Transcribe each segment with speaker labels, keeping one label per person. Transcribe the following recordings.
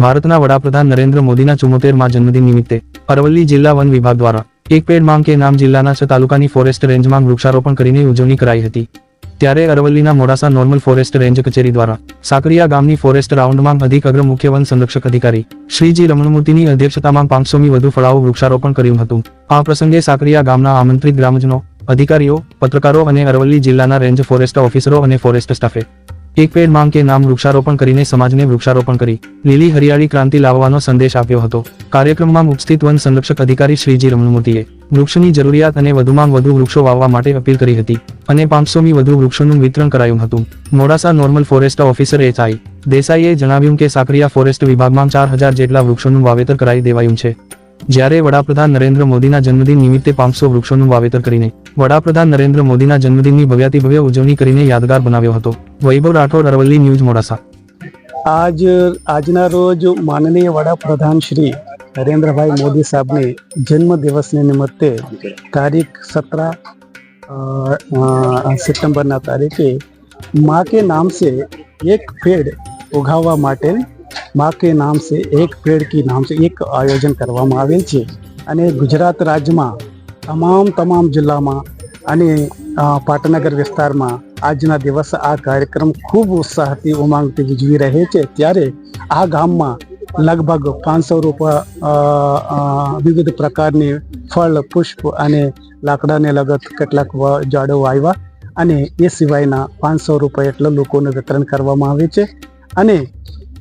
Speaker 1: ભારતના વડાપ્રધાન નરેન્દ્ર મોદીના ચુમ્મોતેરમાં જન્મદિન નિમિત્તે અરવલ્લી જિલ્લા વન વિભાગ દ્વારા એક પેડ માંગ કે નામ જિલ્લાના છ તાલુકાની ફોરેસ્ટ રેન્જમાં વૃક્ષારોપણ કરીને ઉજવણી કરાઈ હતી. ત્યારે અરવલ્લીના મોડાસા નોર્મલ ફોરેસ્ટ રેન્જ કચેરી દ્વારા સાકરિયા ગામની ફોરેસ્ટ રાઉન્ડમાં અધિક અગ્ર મુખ્ય વન સંરક્ષક અધિકારી શ્રીજી રમણમૂર્તિની અધ્યક્ષતામાં પાંચસોમી વધુ ફળાઓ વૃક્ષારોપણ કર્યું હતું. આ પ્રસંગે સાકરિયા ગામના આમંત્રિત ગ્રામજનો, અધિકારીઓ, પત્રકારો અને અરવલ્લી જિલ્લાના રેન્જ ફોરેસ્ટ ઓફિસરો અને ફોરેસ્ટ સ્ટાફે એક પેડ માંગ કે નામ વૃક્ષારોપણ કરીને સમાજને વૃક્ષારોપણ કરી. લીલી હરિયાળી ક્રાંતિ લાવવાનો સંદેશ આપ્યો હતો. કાર્યક્રમમાં ઉપસ્થિત વન સંરક્ષક અધિકારી શ્રીજી રમણમૂર્તિએ વૃક્ષની જરૂરિયાત અને વધુમાં વધુ વૃક્ષો વાવવા માટે અપીલ કરી હતી અને પાંચસોમી વધુ વૃક્ષોનું વિતરણ કરાયું હતું. Modasa normal forest officer H I દેસાઈએ જણાવ્યું કે સાકરિયા ફોરેસ્ટ વિભાગમાં ચાર હજાર જેટલા વૃક્ષોનું વાવેતર કરાઈ દેવાયું છે. જ્યારે વડાપ્રધાન નરેન્દ્ર મોદીના જન્મદિન નિમિત્તે પાંચસો વૃક્ષોનું વાવેતર કરીને વડાપ્રધાન નરેન્દ્ર મોદીના જન્મદિનની ભવ્યાતિભવ્ય ઉજવણી કરીને યાદગાર બનાવ્યો હતો. વૈભવ રાઠોડ, અરવલ્લી ન્યૂઝ, મોડાસા.
Speaker 2: આજ, આજના રોજ માનનીય વડાપ્રધાન શ્રી નરેન્દ્રભાઈ મોદી સાહેબની જન્મદિવસની નિમિત્તે તારીખ સતરા સપ્ટેમ્બરના તારીખે મા કે નામ સે એક પેડ ઉગાવવા માટે મા કે નામ સે, એક પેડ કી નામ સે, એક આયોજન કરવામાં આવેલ છે. અને ગુજરાત રાજ્યમાં તમામ તમામ જિલ્લામાં અને પાટનગર વિસ્તારમાં આજના દિવસે આ કાર્યક્રમ ખૂબ ઉત્સાહથી ઉમંગથી ઉજવી રહે છે. ત્યારે આ ગામમાં લગભગ પાંચસો રૂપિયા વિવિધ પ્રકારની ફળ, પુષ્પ અને લાકડાને લગત કેટલાક જાડો આવ્યા અને એ સિવાયના પાંચસો રૂપિયા એટલા લોકોને વિતરણ કરવામાં આવે છે. અને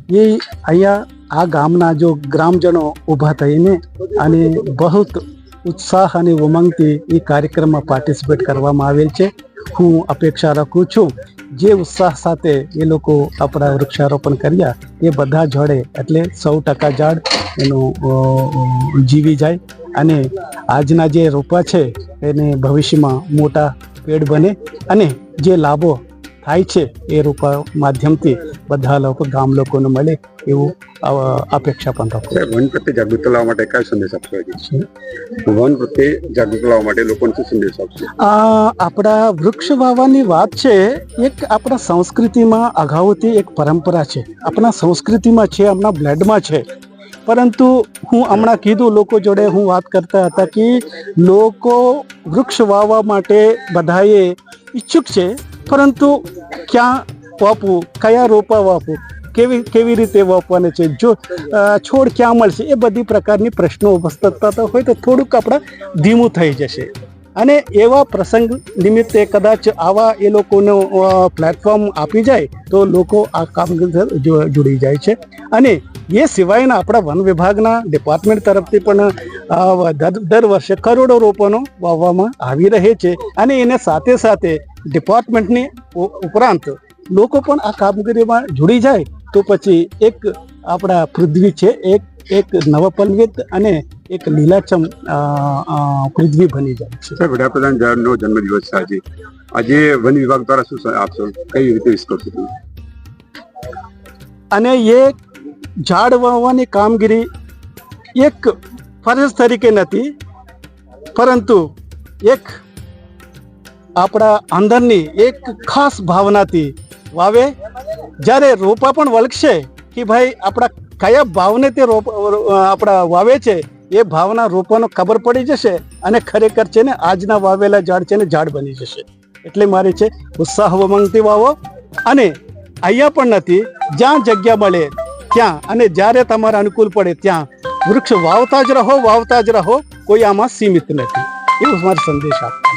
Speaker 2: એ અહીંયા આ ગામના જો ગ્રામજનો ઊભા થઈને અને બહુ ઉત્સાહ અને ઉમંગથી એ કાર્યક્રમમાં પાર્ટિસિપેટ કરવામાં આવેલ છે. હું અપેક્ષા રાખું છું, જે ઉત્સાહ સાથે એ લોકો આપણા વૃક્ષારોપણ કર્યા, એ બધા જોડે એટલે સૌ ટકા ઝાડ એનું જીવી જાય અને આજના જે રોપા છે, એને ભવિષ્યમાં મોટા પેડ બને અને જે લાભો થાય છે એ રોપા માધ્યમથી બધા લોકો ગામ લોકોને મળે એવું અપેક્ષા પણ રાખો.
Speaker 3: વન પ્રત્યે જાગૃતતા લાવવા માટે કયો સંદેશ આપશો વન પ્રત્યે જાગૃત લાવવા માટે લોકોને શું સંદેશ આપશો?
Speaker 2: આ આપણા વૃક્ષ વાવવાની વાત છે એક આપણા સંસ્કૃતિમાં અગાઉથી એક પરંપરા છે. આપણા સંસ્કૃતિમાં છે આપણા બ્લડમાં છે. પરંતુ હું હમણાં કીધું લોકો જોડે હું વાત કરતા હતા કે લોકો વૃક્ષ વાવવા માટે બધાએ ઈચ્છુક છે પરંતુ ક્યાં વાપવું કયા રોપા વાપવું કેવી કેવી રીતે વાપવાના છે? જો છોડ ક્યાં મળશે? એ બધી પ્રકારની પ્રશ્નો ઉપસ્થિત થતા હોય તો થોડુંક આપણે ધીમું થઈ જશે. અને એવા પ્રસંગ નિમિત્તે કદાચ આવા એ લોકોનો પ્લેટફોર્મ આપી જાય તો લોકો આ કામગીરી જોડી જાય છે. અને એ સિવાયના આપણા વન વિભાગના ડિપાર્ટમેન્ટ તરફથી પણ દર વર્ષે કરોડો રોપોનો વાવવામાં આવી રહે છે. અને એને સાથે સાથે ડિપાર્ટમેન્ટની ઉપરાંત લોકો પણ આ કામગીરીમાં જોડી જાય તો પછી એક આપણા પૃથ્વી છે એક એક નવપલ્વિત અને એક લીલાછમ અ, પૃથ્વી બની જાય છે.
Speaker 3: સાહેબ વડાપ્રધાન નો જન્મદિવસ આજે. આજે વન વિભાગ દ્વારા શું આપશો? કઈ રીતે વિશ કરશો તમે
Speaker 2: અને એ ઝાડ વાવવાની કામગીરી એક ફરજ તરીકે નથી પરંતુ એક આપણા અંદરની એક ખાસ ભાવનાથી વાવે? જ્યારે રોપા પણ વળગશે કે ભાઈ આપણા કયા ભાવને તે રોપ આપણા વાવે છે, એ ભાવના રોપવાનો ખબર પડી જશે અને ખરેખર છે ને આજના વાવેલા ઝાડ છે ને ઝાડ બની જશે. એટલે મારે છે ઉત્સાહ ઉમંગથી વાવો. અને અહીંયા પણ નથી, જ્યાં જગ્યા મળે ત્યાં અને જ્યારે તમારે અનુકૂળ પડે ત્યાં વૃક્ષ વાવતા જ રહો, વાવતા જ રહો, કોઈ આમાં સીમિત નથી. એવું મારો સંદેશ આપો.